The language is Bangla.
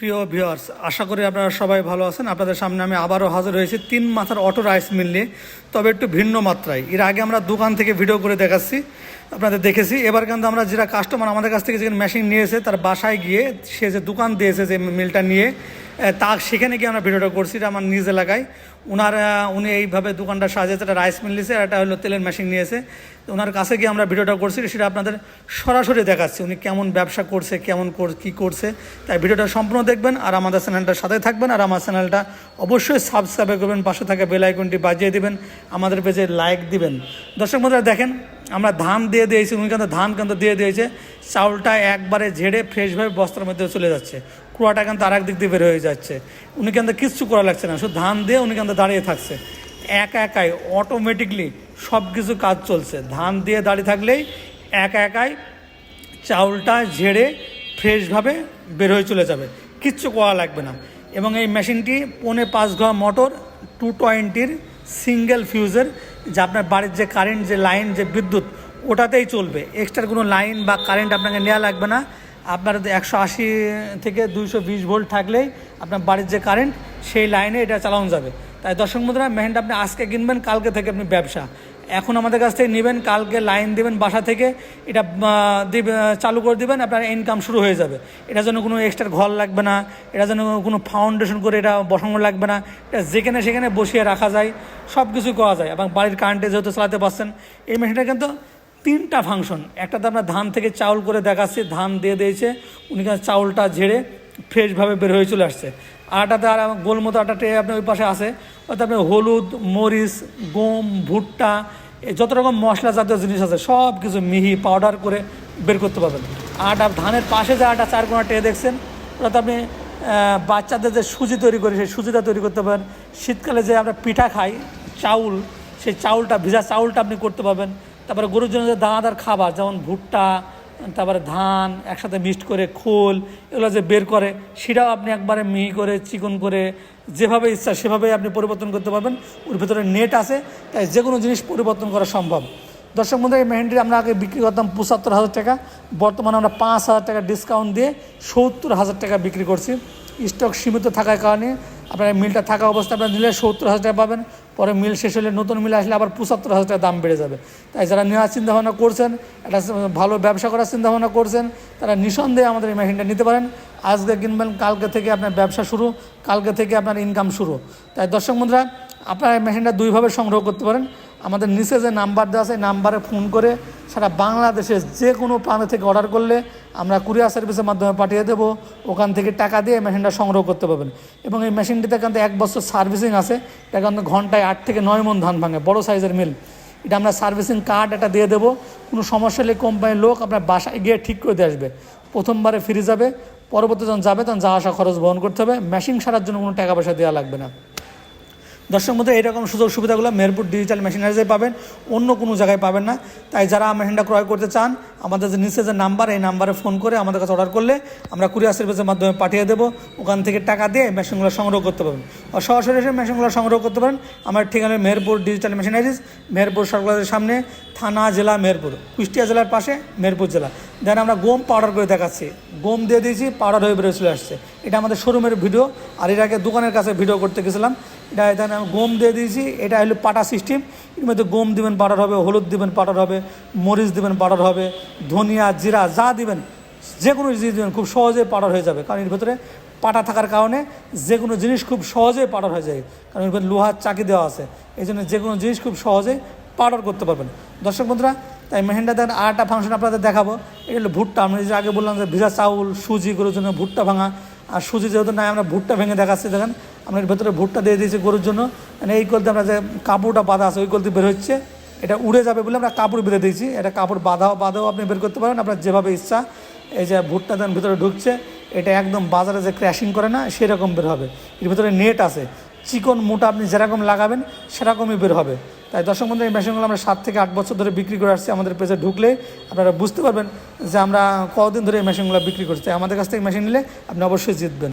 প্রিয় ভিওয়ার্স আশা করি আপনারা সবাই ভালো আছেন। আপনাদের সামনে আমি আবারও হাজির হয়েছি তিন মাথার অটো রাইস মিল নিয়ে, তবে একটু ভিন্ন মাত্রায়। এর আগে আমরা দোকান থেকে ভিডিও করে দেখাচ্ছি। আপনাদের দেখেছি। এবার কিন্তু আমরা যেটা কাস্টমার আমাদের কাছ থেকে যেখানে মেশিন নিয়েছে, তার বাসায় গিয়ে সে যে দোকান দিয়েছে যে মিলটা নিয়ে তা সেখানে গিয়ে আমরা ভিডিওটা করছি, এটা আমার নিজ এলাকায়। ওনার উনি এইভাবে দোকানটা সাজিয়েছে, একটা রাইস মিল নিয়েছে একটা হলো তেলের মেশিন নিয়েছে। ওনার কাছে গিয়ে আমরা ভিডিওটা করছি, সেটা আপনাদের সরাসরি দেখাচ্ছি, উনি কেমন ব্যবসা করছে, কেমন কী করছে। তাই ভিডিওটা সম্পূর্ণ দেখবেন, আর আমাদের চ্যানেলটার সাথে থাকবেন, আর আমার চ্যানেলটা অবশ্যই সাবস্ক্রাইব করবেন, পাশে থাকা বেল আইকনটি বাজিয়ে দিবেন, আমাদের পেজে লাইক দিবেন। দর্শক বন্ধুরা, দেখেন আমরা ধান দিয়ে দিয়েছি, উনি কিন্তু ধান কিন্তু দিয়ে দিয়েছে। চাউলটা একবারে ঝেড়ে ফ্রেশভাবে বস্তার মধ্যে চলে যাচ্ছে। কুয়াটা কিন্তু আর দিক দিয়ে বের হয়ে যাচ্ছে। উনি কিন্তু কিচ্ছু করা লাগছে না, শুধু ধান দিয়ে উনি কিন্তু দাঁড়িয়ে থাকছে। একা একাই অটোমেটিকলি সব কিছু কাজ চলছে। ধান দিয়ে দাঁড়িয়ে থাকলেই একা একাই চাউলটা ঝেড়ে ফ্রেশভাবে বের হয়ে চলে যাবে। কিচ্ছু করা লাগবে না। এবং এই মেশিনটি পৌনে পাঁচ ঘর মোটর টু টোয়েন্টির সিঙ্গেল ফিউজের যে আপনার বাড়ির যে কারেন্ট যে লাইন যে বিদ্যুৎ, ওটাতেই চলবে। এক্সট্রা কোনো লাইন বা কারেন্ট আপনাকে নেওয়া লাগবে না। আপনার একশো আশি থেকে দুইশো বিশ ভোল্ট থাকলেই আপনার বাড়ির যে কারেন্ট সেই লাইনে এটা চালানো যাবে। তাই দর্শক মুদ্রা মেহেন্ট আপনি আজকে কিনবেন, কালকে থেকে আপনি ব্যবসা। এখন আমাদের কাছ থেকে নেবেন, কালকে লাইন দেবেন বাসা থেকে, এটা চালু করে দিবেন, আপনার ইনকাম শুরু হয়ে যাবে। এটার জন্য কোনো এক্সট্রা ঘর লাগবে না এটার জন্য কোনো ফাউন্ডেশন করে এটা বসানো লাগবে না, এটা যেখানে সেখানে বসিয়ে রাখা যায় সব কিছু করা যায়। এবং বাড়ির কারেন্টে যেহেতু চালাতে পারছেন, এই মেশিনটা কিন্তু তিনটা ফাংশন একটাতে আমরা ধান থেকে চাউল করে দেখাচ্ছি, ধান দিয়ে দিয়েছে, উনি চাউলটা ঝেড়ে ফ্রেশভাবে বের হয়ে চলে আসছে। আটাতে আর আমার গোল মতো আটাতে আপনার ওই পাশে আছে। ওতে আপনি হলুদ, মরিচ, গম, ভুট্টা যত রকম মশলা জাতীয় জিনিস আছে সব কিছু মিহি পাউডার করে বের করতে পারবেন। আটা, ধানের পাশে যে আটা চার কোনা টেয়ে দেখছেন ওটাতে আপনি বাচ্চাদের যে সুজি তৈরি করি, সেই সুজিটা তৈরি করতে পারেন শীতকালে যে আমরা পিঠা খাই, চাউল, সেই চাউলটা, ভিজা চাউলটা আপনি করতে পারবেন। তারপরে গরুর জন্য যে দানাদার খাবার, যেমন ভুট্টা তারপরে ধান, একসাথে মিক্সড করে খোল, এগুলো যে বের করে, সেটাও আপনি একবারে মিহি করে, চিকন করে, যেভাবে ইচ্ছা সেভাবে আপনি পরিবর্তন করতে পারবেন। ওর ভিতরে নেট আছে, তাই যে কোনো জিনিস পরিবর্তন করা সম্ভব। দর্শক বন্ধু এই মেহেন্ডি আমরা আগে বিক্রি করতাম পঁচাত্তর হাজার টাকা, বর্তমানে আমরা পাঁচ হাজার টাকা ডিসকাউন্ট দিয়ে সত্তর হাজার টাকা বিক্রি করছি। স্টক সীমিত থাকার কারণে আপনার মিলটা থাকা অবস্থায় আপনার নিলে সত্তর হাজার টাকা পাবেন, পরে মিল শেষ হলে নতুন মিল আসলে আবার পঁচাত্তর হাজার টাকা দাম বেড়ে যাবে। তাই যারা নেওয়ার চিন্তাভাবনা করছেন, একটা ভালো ব্যবসা করার চিন্তাভাবনা করছেন, তারা নিঃসন্দেহে আমাদের এই মেশিনটা নিতে পারেন। আজকে কিনবেন, কালকে থেকে আপনার ব্যবসা শুরু, কালকে থেকে আপনার ইনকাম শুরু। তাই দর্শক বন্ধুরা, আপনারা এই মেশিনটা দুইভাবে সংগ্রহ করতে পারেন। আমাদের নিচে যে নাম্বার দেওয়া আছে নাম্বারে ফোন করে সারা বাংলাদেশের যে কোনো প্রান্ত থেকে অর্ডার করলে আমরা কুরিয়ার সার্ভিসের মাধ্যমে পাঠিয়ে দেবো। ওখান থেকে টাকা দিয়ে মেশিনটা সংগ্রহ করতে পারবেন। এবং এই মেশিনটিতে কিন্তু এক বছর সার্ভিসিং আছে। কিন্তু ঘন্টায় আট থেকে নয় মন ধান ভাঙে, বড় সাইজের মিল। এটা আমরা সার্ভিসিং কার্ড এটা দিয়ে দেবো। কোনো সমস্যা হলে কোম্পানির লোক আপনার বাসায় গিয়ে ঠিক করে দিয়ে আসবে। প্রথমবারে ফিরে যাবে পরবর্তী যখন যাবে তখন যা আসা খরচ বহন করতে হবে। মেশিন সারার জন্য কোনো টাকা পয়সা দেওয়া লাগবে না। দর্শক মধ্যে এইরকম সুযোগ সুবিধাগুলো মেরপুর ডিজিটাল মেশিনারিজে পাবেন, অন্য কোনো জায়গায় পাবেন না। তাই যারা মেশিনটা ক্রয় করতে চান, আমাদের যে নিচে যে নাম্বার, এই নাম্বারে ফোন করে আমাদের কাছে অর্ডার করলে আমরা কুরিয়ার সার্ভিসের মাধ্যমে পাঠিয়ে দেবো। ওখান থেকে টাকা দিয়ে মেশিনগুলো সংগ্রহ করতে পারবেন। আর সরাসরি এসে মেশিনগুলো সংগ্রহ করতে পারেন আমার ঠিকানা মেহেরপুর ডিজিটাল মেশিনারিজ মেহেরপুর সরকারের সামনে, থানা জেলা মেহেরপুর, কুষ্টিয়া জেলার পাশে মেহেরপুর জেলা। দেন আমরা গম পাউডার করে দেখাচ্ছি। গম দিয়ে দিয়েছি পাউডার হয়ে বেরোয় চলে আসছে। এটা আমাদের শোরুমের ভিডিও আর এর আগে দোকানের কাছে ভিডিও করতে গেছিলাম। এটা এখানে আমি গম দিয়ে দিয়েছি। এটা হলো পাটা সিস্টেম এর মধ্যে গম দিবেন পাউডার হবে, হলুদ দিবেন পাউডার হবে, মরিচ দিবেন পাউডার হবে, ধনিয়া, জিরা, যা দিবেন যে কোনো জিনিস দিবেন, খুব সহজে পাউডার হয়ে যাবে। কারণ এর ভিতরে পাটা থাকার কারণে যে কোনো জিনিস খুব সহজেই পাউডার হয়ে যায়। কারণ এর লোহার চাকি দেওয়া আছে। এই জন্য যে কোনো জিনিস খুব সহজেই পাউডার করতে পারবেন। দর্শক বন্ধুরা, তাই মেহেন্ডা দেন আর একটা ফাংশন আপনাদের দেখাবো। এটা হলো ভুট্টা। আমি যে আগে বললাম যে ভিজা চাউল, সুজি, গরুর জন্য ভুট্টা ভাঙা। আর সুজি যেহেতু নাই, আমরা ভুট্টা ভেঙে দেখাচ্ছি, দেখেন। আমরা ভেতরে ভুট্টা দিয়ে দিয়েছি গরুর জন্য। মানে এই কলতে আমরা যে কাপড়টা বাঁধা আছে, ওই কলতে বের হচ্ছে। এটা উড়ে যাবে বলে আমরা কাপড় বেঁধে দিয়েছি। এটা কাপড় বাঁধাও বাঁধাও আপনি বের করতে পারেন। আপনার যেভাবে ইচ্ছা, এই যে ভুট্টা দেন ভিতরে ঢুকছে, এটা একদম বাজারে যে ক্র্যাশিং করে না, সেরকম বের হবে। এর ভিতরে নেট আছে। চিকন মোটা আপনি যেরকম লাগাবেন, সেরকমই বের হবে। তাই দর্শক বন্ধু, এই মেশিনগুলো আমরা সাত থেকে আট বছর ধরে বিক্রি করে আসছি আমাদের পেজে ঢুকলে। আপনারা বুঝতে পারবেন যে আমরা কদিন ধরে এই মেশিনগুলো বিক্রি করছি। আমাদের কাছ থেকে মেশিন নিলে আপনি অবশ্যই জিতবেন।